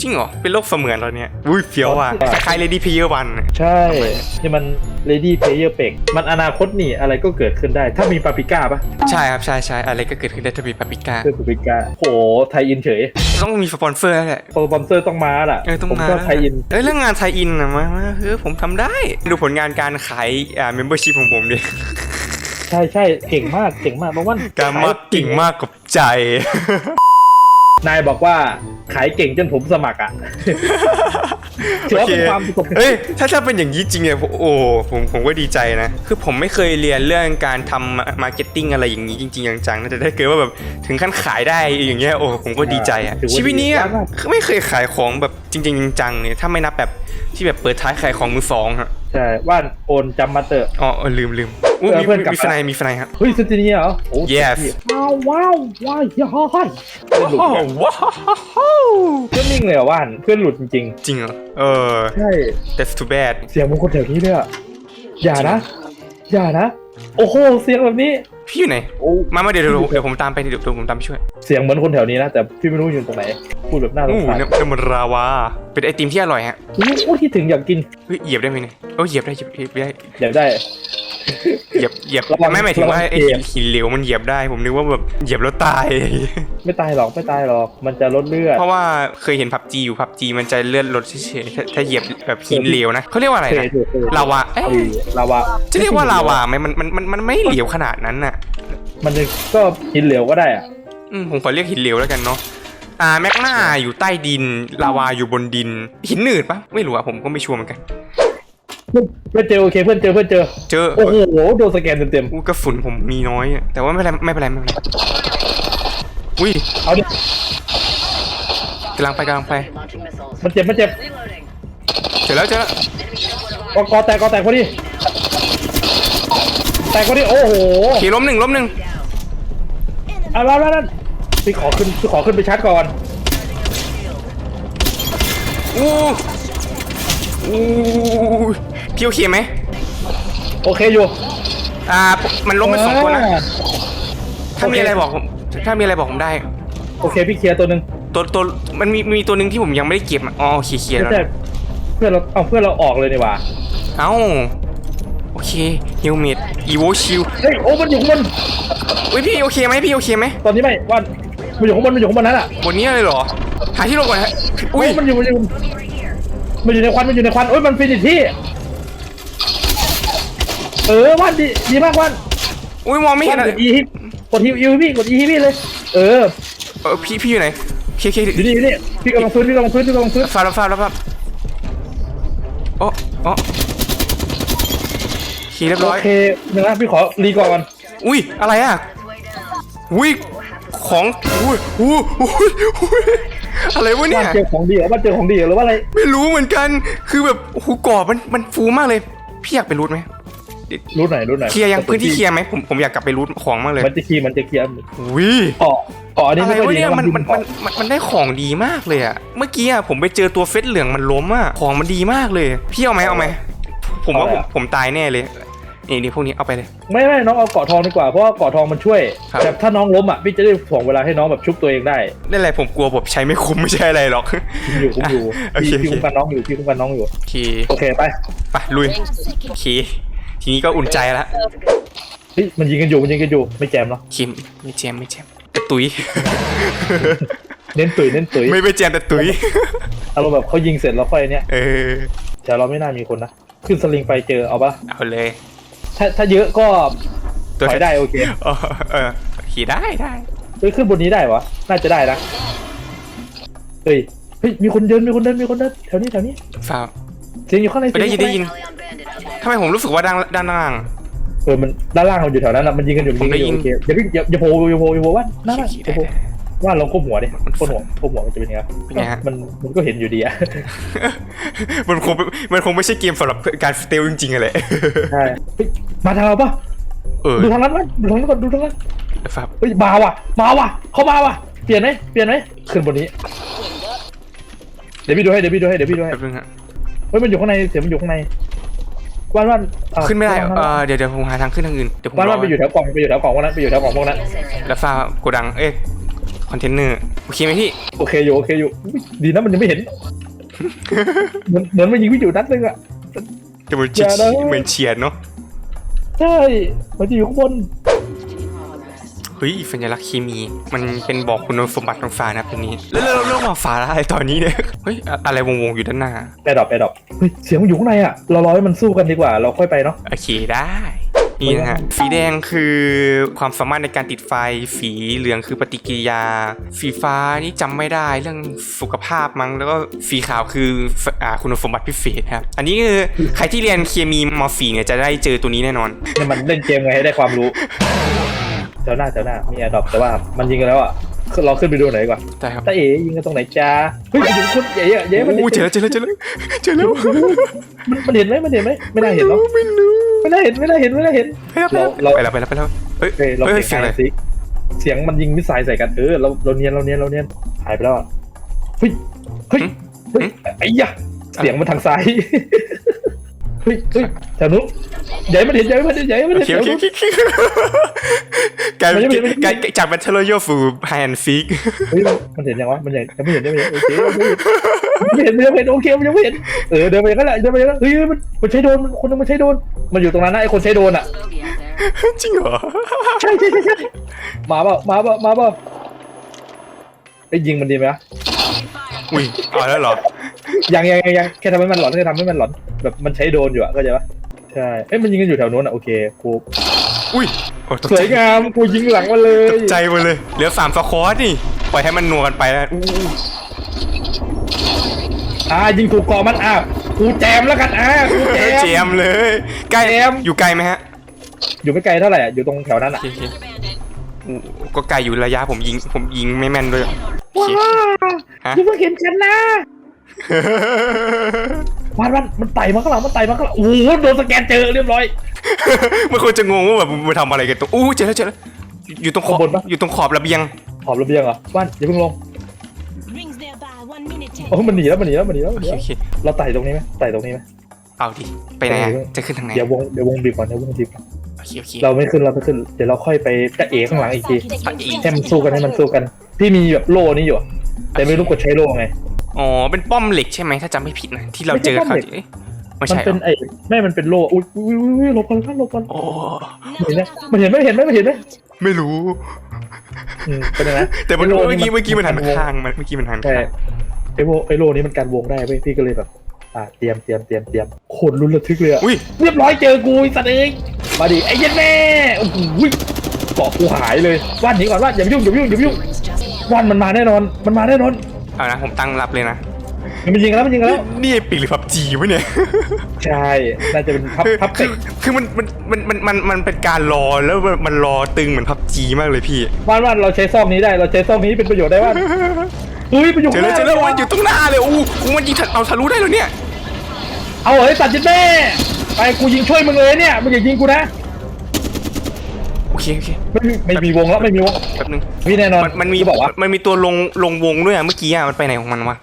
จริงเหรอ เป็นโลกเสมือนเราเนี่ย อุ้ยเฟี้ยวว่ะคล้ายๆ Lady Player One อะใช่นี่มัน Lady Player เป็กมันอนาคตนี่อะไรก็เกิดขึ้นได้ ถ้ามีปาปิก้าปะใช่ครับใช่ใช่อะไรก็เกิดขึ้นได้ถ้ามีปาปิก้าเพื่อปาปิก้าโหไทยอินเฉยต้องมีสปอนเซอร์แล้วแหละสปอนเซอร์ต้องมาล่ะเออต้องผมมาชอบไทยอินเอ้ยเรื่องงานไทยอินอะมามาเออผมทำได้ ดูผลงานการขายอ่า membership ของผมดิใช่ใช่เก่งมากเก่งมากเพราะว่าการมากกิ่งมากกับใจ นายบอกว่าขายเก่งจนผมสมัครอะถือว่าเป็นความประสบการณ์ เอ้ยถ้าถ้าเป็นอย่างนี้จริงเนี่ยผมโอ้ผมผมก็ดีใจนะ คือผมไม่เคยเรียนเรื่องการทำมาร์เก็ตติ้งอะไรอย่างนี้จริงๆจังๆนะแต่ถ้าเกิดว่าแบบถึงขั้นขายได้อย่างเงี้ยโอ้ผมก็ดีใจอะถือว่าชีวิตนี้อะดีมากไม่เคยขายของแบบจริง ๆ จังๆเนี่ยถ้าไม่นับแบบ ที่แบบเปิดท้ายขายของมือสองฮะใช่ว่านโอนจำมาเตอร์อ๋อเออลืมลืมอู้เออมีเพื่อนกลับมีมา สไนมีสไนครับเฮ้ยสตินีเหรอโอ้ Yes ว้าวว้าวว้ายย้อยเพื่อนหลุดว้าวเนี่ยว้าวเพื่อนนิ่งเลยเหรอว่านเพื่อนหลุดจริงจริงเหรอเออ ๆใช่ that's too bad เสียงมันคนแถวนี้ด้วยอะอย่านะ อย่านะ โอ้โห เสียงแบบนี้ พี่อยู่ไหนโอ้มามาเดี๋ยวเดี๋ยวเดี๋ยวผมตามไปเดี๋ยวเดี๋ยวผมตามไปช่วยเสียงเหมือนคนแถวนี้นะ แต่พี่ไม่รู้อยู่ตรงไหน พูดแบบน่าสอู้งสารเนี่ยเนี่ยมันราวา เป็นไอติมที่อร่อยฮะโอ้โหคิดถึงอยากกินเฮ้ยเหยียบได้ไหมเนี่ยเออเหยียบได้เหยียบเหยียบได้ อยากได้ เหยียบเหยียบระวังไม่หมายถึงว่าระวังไอ้เหยีหิยบนหินเหลวมันเหยียบได้ ผมนึกว่าแบบเหยียบแล้วตาย ไม่ตายหรอกไม่ตายหรอก มันจะลดเลือด เพราะว่าเคยเห็นพับจีอยู่พับจีมันจะเลื่อนรถเฉยๆถ้าถ้าเหยียบแบบหินเหลวนะเขาเรียกว่าอะไรเคนะยเคยลาวาเอ๊ะเอ้ยลาวาจะเรียกว่าลาวาไหมมันมันมันมันไม่เหลวขนาดนั้นน่ะ มันก็หินเหลวก็ได้อะอืมผมขอเรียกหินเหลวแล้วกันเนาะ อ่าแมกนาอยู่ใต้ดิน ลาวาอยู่บนดิน หินหนืดปะไม่รู้อะผมก็ไม่ชัวร์เหมือนกัน เพื่อนเพื่อนเจอโอเคเพื่อนเจอเพื่อนเจอเจอโอ้โหโดนสแกนเต็มอู้กระสุนผมมีน้อยอะแต่ว่าไม่เป็นไรไม่เป็นไรไม่เป็นไรอุ้ยๆเอาดิกำลังไปกำลังไป Launching missiles. มันเจ็บมันเจ็บ Reloading. เจอแล้วเจอแล้วกอกอแตกกอแตกพอดีแตกพอดีโอ้โหขี่ล้มหนึ่งล้มหนึ่งอะแล้วแล้วแล้วพี่ขอขึ้นพี่ขอขึ้นไปชาร์จก่อนอู้อู้ พี่โอเคไหมโอเคอยู่อ่า มันล้มไปสองตัวนะ ถ้ามีอะไรบอกผมถ้ามีอะไรบอกผมได้ โอเคพี่เคลียร์ตัวหนึ่งตัวตัวมันมีมีตัวหนึ่งที่ผมยังไม่ได้เก็บอะอ๋อโอเคเคลียร์แล้วใช่เพื่อนเราเอาเพื่อนเราออกเลยนี่ว่าเอ้าโอเคฮิลเมดอีโวชิลเฮ้ยโอ้มันอยู่ข้างบนเฮ้ยพี่โอเคไหมพี่โอเคไหมตอนนี้ไม่ว่ามันอยู่ข้างบนมันอยู่ข้างบนนั้นอะบนนี้เลยเหรอหาที่ลงก่อนฮะอุ้ยมันอยู่มันอยู่มันอยู่ในควันมันอยู่ในควันโอ้ยมันฟินิชที่ เออวันดีดีมากวันอุ้ยมองไม่เห็นกอะดอีฮิปกดฮิวฮิวพี่กดอีฮิปพี่เลย เออเออพี่พี่อยู่ไหนโอเคโอเคอยู่นี่อยู่นี่พี่กำลังฟื้นพี่กำลังฟื้นพี่กำลังฟื้นฟาดแล้วฟาดแล้วฟาดโอ้โอ้ขี่เรียบโอร้อยเคหนึ่งนะพี่ขอรีก่อนอุ้ยอะไรอะอุ้ยของอุ้ยอุ้ยอุ้ยอุ้ยอะไรวะเนี่ว่ายเจอของดีเหรอว่าเจอของดีเหรอหรือว่าอะไรไม่รู้เหมือนกันคือแบบโอ้โหกรอบมันมันฟูมากเลย พี่อยากไปรูทไหม รู้ไหนรู้ไหนเคลียร์ยังพื้นที่เคลียร์ไหมผมผมอยากกลับไปรูทของมากเลยมันจะเคลียร์มันจะเคลียร์อุ้ยเกาะเกาะอันนี้อะไรไม่ค่อวะยดีเนี่ยนะมันดิมันเกาะมันมันได้ของดีมากเลยอะเมื่อกี้อะผมไปเจอตัวเฟสเหลืองมันล้มอะของมันดีมากเลย พี่เอาไหมเอาไหมผมว่าผมผมตายแน่เลยนี่นี่พวกนี้เอาไปเลย ไม่ไม่น้องเอาเกาะทองดีกว่าเพราะว่าเกาะทองมันช่วยครับแต่ถ้าน้องล้มอะพี่จะได้ถ่วงเวลาให้น้องแบบชุบตัวเองได้นั่นแหละผมกลัวผมใช้ไม่คุ้มไม่ใช่อะไรหรอกผมอยู่ผมอยู่โอเคพี่โอเคพี่คุ้มกันน้องอยู่พี่คุ้มกันน้องอยู่โอเคโอเคไปไปลุยโอเค ทีนี้ก็อุ่นใจแล้วเฮ้ยมันยิงกันอยู่มันยิงกันอยู่ไม่แจมเนาะโอเคไม่แจมไม่แจมแต่ตุยเน้นตุ๋ยเน้นตุ๋ยไม่ไปแจมแต่ตุยอารมณ์แบบเขายิงเสร็จแล้วค่อยเนี้ยเออแต่เราไม่น่ามีคนนะขึ้นสลิงไปเจอเอาปะเอาเลย ถ้าถ้าเยอะก็ถอยได้โอเคเออเออขี่ได้ได้เฮ้ยขึ้นบนนี้ได้วะน่าจะได้นะเฮ้ยเฮ้ยมีคนเดินมีคนเดินมีคนเดินแถวนี้แถวนี้ฟ้าวเสียงอยู่ข้างในไปได้ยินเสีได้งอยิน ทำไมผมรู้สึกว่าด้านด้านล่าง เออมันด้านล่างเราอยู่แถวนั้นนะมันยิงกันอยู่มันยิงกันอยู่ผมโอได้เคยินอย่าพี่อย่าอย่าโผล่อย่าโผล่อย่าโผล่ว่าหน้าบ้านโอเคอย่าโผล่ได้ว่าเราก้มหัวดิก้มหัวก้มหัวมันจะเป็นยังไงเป็นไงฮะ มันมันก็เห็นอยู่ดีอะ มันคงไม่มันคงไม่ใช่เกมสำหรับการสเตลจริงๆอะแหละใช่เฮ้ยมาทางเราปะเออดูทางนั้นมั้ยดูทางนั้นก่อนดูทางนั้นครับเฮ้ยมาว่ะมาว่ะเขามาว่ะเปลี่ยนไหมเปลี่ยนไหมขึ้นบนนี้ เดี๋ยวพี่ดูให้เดี๋ยวพี่ดูให้เดี๋ยวพี่ดูให้แป๊บนึงฮะเฮ้ยมันอยู่ข้างในเสียงมันอยู่ข้างใน ว่านว่านเอ่อขึ้นไม่ได้ว่านเอว่านอเดี๋ยวเดี๋ยวผมหาทางขึ้นทางอื่นเดี๋ยวผมว่านรอว่านไปอยู่แถวกล่องไปอยู่แถวกล่องพวกนั้นไปอยู่แถวกล่องพวกนั้น This area. แล้วฟ้าโกดังเอ๊ะคอนเทนเนอร์โอเคไหมพี่ โอเคอยู่โอเคอยู่อุ๊ยดีนะมันยังไม่เห็น เหมือนเหมือนมันยิงพี่อยู่นัดนึงอะแต่มันเฉียดอย่านะ เหมือนเฉียดเนาะใช่มันจะอยู่ข้างบนเฮ้ยสัญลักษณ์เคมี มันเป็นบอกคุณสมบัติของฟ้านะตัวนี้ แล้วเราเรื่องมาฟ้าอะไรตอนนี้เนี่ยเฮ้ยอะอะไรวงๆอยู่ด้านหน้าแอร์ดรอปแอร์ดรอปเฮ้ยเสียงมันอยู่ข้างในอะเรารอให้มันสู้กันดีกว่า เราค่อยไปเนาะ โอเคได้นี่นะฮะสีแดงคือความสามารถในการติดไฟ สีเหลืองคือปฏิกิริยา สีฟ้านี่จำไม่ได้เรื่องสุขภาพมั้งแล้วก็สีขาวคืออ่าคุณสมบัติพิเศษครับอันนี้คือใครที่เรียนเคมีมอร์ฟีเนี่ยจะได้เจอตัวนี้แน่นอนเนี่ยมันเล่นเกมไงให้ได้ความรู้ เจ้าหน้าเจ้าหน้ามีแอร์ดรอปแต่ว่ามันยิงกันแล้วอะขึ้นเราขึ้นไปดูหน่อยดีกว่าได้ครับตาเอ๋ยิงกันตรงไหนจ้าเฮ้ยอยู่คนใหญ่อะใหญ่มันโอ้เจอแล้วเจอแล้วเจอแล้วเจอแล้วมันมันเห็นไหมมันเห็นไหมไม่น่าเห็นเนาะไม่รู้ไม่น่าเห็นไม่น่าเห็นไม่น่าเห็นเราไปแล้วไปแล้วไปแล้วเฮ้ยเฮ้ยเราเฮ้ยเสียงเสียงอะไรสิเสียงมันยิงมิสไซล์ใส่กันเออเราเราเนียนเราเนียนเราเนียนหายไปแล้วอะเฮ้ยเฮ้ยเฮ้ยไอ้ยะเสียงมันทางซ้าย เฮ้ยเฮ้ยแถวนู้นใหญ่มันเห็นใหญ่มันเห็นใหญ่มันโอเห็นเคแถโอวเคนู้นโอเคกลายเป็นมันยังไม่มันยังไม่กลายจากแบทเทิลโยฟูไฮแอนฟิกเฮ้ยมันเห็นยังวะมันยังยังไม่เห็นยังไม่เห็นโอเคยังไม่เห็นยังไม่เห็นโอเคมันยังไม่เห็นเออเดินไปกันแหละเดินไปกันเฮ้ยมันมันใช้โดนคนนึงมันใช้โดนมันอยู่ตรงนั้นนะไอ้คนใช้โดนอะจริงเหรอใช่ใช่ใช่ใช่มาเปล่ามาเปล่ามาเปล่าไอ้ยยิงมันดีไหมวะอุ้ยเอาแล้วเหรอยังยังยังยังแค่ทำให้มันหลอนแค่ทำให้มันหลอน แบบมันใช้โดนอยู่อะเข้าใจปะใช่เอ้ยมันยิงกันอยู่แถวนู้นอะโอเคกูอุ้ยโอ้ตกสใจวยงามกูยิงหลังมาเลยตกใจหมดเลยเหลือสามสควอตนี่ปล่อยให้มันนัวกันไปแล้วอู้อ่ายิงถูกคอมันอะกูแจมแล้วกันอะกูแจเฮ้ยมเจมเลยใกล้แจม อยู่ไกลไหมฮะอยู่ไม่ไกลเท่าไหร่อะอยู่ตรงแถวนั้นโออะเคโอเคอู้ก็ไกลอยู่ระยะผมยิงผมยิงไม่แม่นด้วยโอเค ฮะ อย่าเพิ่งเห็นฉันนะ วันวันมันไต่มาข้างหลังมันไต่มาข้างหลังโอ้โหโดนสแกนเจอเรียบร้อย มันควรจะงงว่าแบบมันทำอะไรกันตรงอู้เจอแล้วเจอแล้วอยู่ตรงขอบข้างบนปะ อยู่ตรงขอบระเบียงขอบระเบียงเหรอวันอย่าเพิ่งลง Rings nearby. One minute. โอ้มันหนีแล้วมันหนีแล้วมันหนีแล้วโอมันหเคนีโอแล้วเคเราไต่ตรงนี้ไหมไต่ตรงนี้ไหม เอาดิไปไหนอะไปไหนจะขึ้นทางไหนเดี๋ยววงเดี๋ยววงบีบก่อนเดี๋ยววงบีบก่อนโอเคโอเคเราไม่ขึ้นเราไม่ขึ้นเดี๋ยวเราค่อยไปกระเอข้างหลังอีกทีไปอีกให้มันสู้กันให้มันสู้กัน พี่มีแบบโล่นี้อยู่แต่ไม่รู้กดใช้โล่ไง อ๋อเป็นป้อมเหล็กใช่ไหมถ้าจำไม่ผิดนะที่เราเจอไม่ใช่ป้อมเขาเหล็กเอ๊ะไม่มันใช่หรเป็นอไอ้ไม่มันเป็นโล่อุ้ยอุ้ยอุ้ยอุ้ยหลบก่อนหลบก่อนโอ้เห็นไหมมันเห็นไหมเห็นไหมมันเห็นไหมไม่รู้ อืมเป็นยังไงแต่มันไโล่เมื่อกี้เมื่อกี้มันหันวงข้างมันเมื่อกี้มันหันใช่ข้างไอ้โล่ไอ้โล่นี้มันกันวงได้เว้ยพี่ก็เลยแบบ อ่าเตรียมเตรียมเตรียมเตรียมโคตรลุ้นระทึกเลยอะ อุ้ยเรียบร้อยเจอกูไอ้สัตว์เอ้ยมาดิไอ้เหี้ยันแม่โอ้โหเกาะกูหายเลยว่านหนีก่อนว่านอย่าไปยุ่งอย่าไปยุ่งอย่าไปยุ่งว่านมันมาแน่นอน มันมาแน่นอน เอานะผมตั้งรับเลยนะมันยิงกันแล้วมันยิงกันแล้ว นี่ไอ้ปีกหรือพับจีวะเนี่ย ใช่น่าจะเป็นพับคือพับคืเตะอคือมันมันมันมันมันมันเป็นการรอแล้วมันมันรอตึงเหมือนพับจีมากเลยพี่ว่านว่านเราใช้ซองนี้ได้เราใช้ซองนี้เป็นประโยชน์ได้ว่านเฮ้ยประโยชน์เจอแล้วเจอแล้วมันอยู่ตรงหน้าเลยอู้หูมันยิงถัดเอาทะลุได้แล้วเนี่ย เอาเฮ้ยสัตว์ยิงแม่ไปกูยิงช่วยมึงเลยเนี่ยมึงอย่ายิงกูนะโอ เคโอเคไม่มีไม่มีวงแล้วไม่มีวงแป๊บนึงพี่แน่นอนมันมันมีจะบอกว่ามันมีตัวลงลงวงด้วยอะเมื่อกี้อะมันไปไหนของมันวะ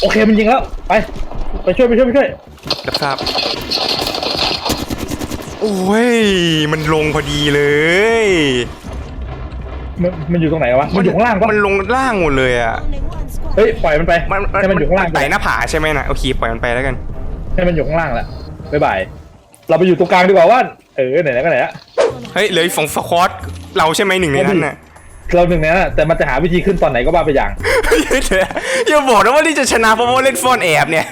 โอเคมันยิงแล้วไปไปช่วยไปช่วยไปช่วยรับทราบโอ้ยมันลงพอดีเลยมันมันอยู่ตรงไหนวะมันอยู่ข้างล่างปะมันลงล่างหมดเลยอะ Only one squad. เฮ้ยปล่อยมันไปมันมันให้มันอยู่ข้างล่างไต่หน้าผาใช่ไหมนะโอเคปล่อยมันไปแล้วกันให้มันอยู่ข้างล่างแหละบ๊ายบายเราไปอยู่ตรงกลางดีกว่าว่านเออไหนๆก็ไหนละ เฮ้ยเหลืออีกสองสควอตเราใช่ไหมหนึ่งในนั้นน่ะเราหนึ่งในนั้นอะแต่มันจะหาวิธีขึ้นตอนไหนก็บ้าไปอย่างอย่าบอกนะว่านี่จะชนะเพราะว่าเล่นฟอนแอบเนี่ย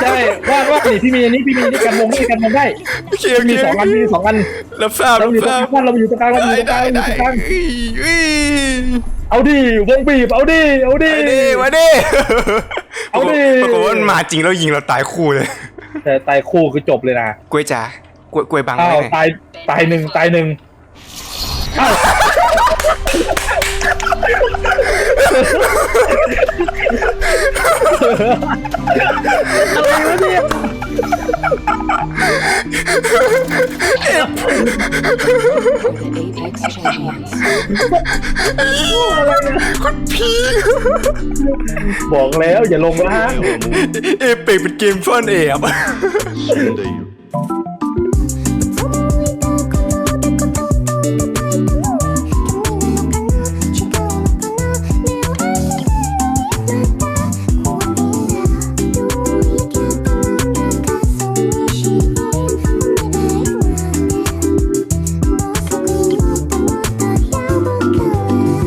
ใช่ว่าว่านี่พี่มีอันนี้พี่มีอันนี้กันวงนี่กันวงได้โอเคโอพี่เคมีสองอันพี่มีสองอันรับทราบเรารับอยู่ทตรงรากบลางเราอยู่ตรงกลางเราอยู่ตรงกได้ลางเราอยู่ได้ตรงกลางเอ้ยเอ้ยเอาดิวงบีบเอาดิเอาดิ มาดิมาดิเอาดิ ปรากฏว่ามันมาจริงแล้วยิงเราตายคู่เลยแต่ตายคู่คือจบเลยนะกล้วยจ๋า กล้วยกล้วยบังอ้าไว้วไหนตายตายหนึ่งตายหนึ่งอ้าวอะไรวะเนี่ยคุณพี่ บอกแล้วอย่าลงล่าง เอเปกเป็นเกมซ่อนแอบ Sunday